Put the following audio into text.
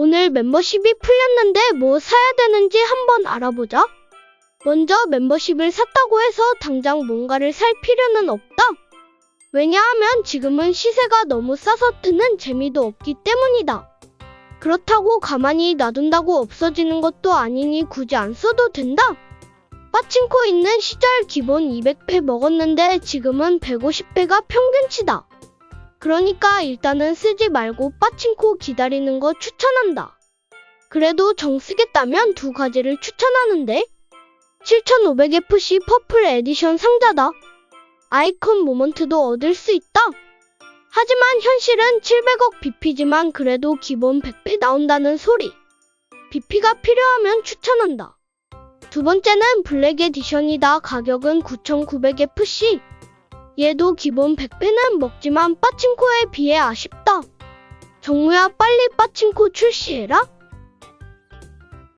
오늘 멤버십이 풀렸는데 뭐 사야 되는지 한번 알아보자. 먼저 멤버십을 샀다고 해서 당장 뭔가를 살 필요는 없다. 왜냐하면 지금은 시세가 너무 싸서 트는 재미도 없기 때문이다. 그렇다고 가만히 놔둔다고 없어지는 것도 아니니 굳이 안 써도 된다. 빠친코 있는 시절 기본 200회 먹었는데 지금은 150회가 평균치다. 그러니까 일단은 쓰지 말고 빠친코 기다리는 거 추천한다. 그래도 정 쓰겠다면 두 가지를 추천하는데 7500FC 퍼플 에디션 상자다. 아이콘 모먼트도 얻을 수 있다. 하지만 현실은 700억 BP지만 그래도 기본 100배 나온다는 소리. BP가 필요하면 추천한다. 두 번째는 블랙 에디션이다. 가격은 9,900FC. 얘도 기본 100배는 먹지만 빠친코에 비해 아쉽다. 정우야 빨리 빠친코 출시해라.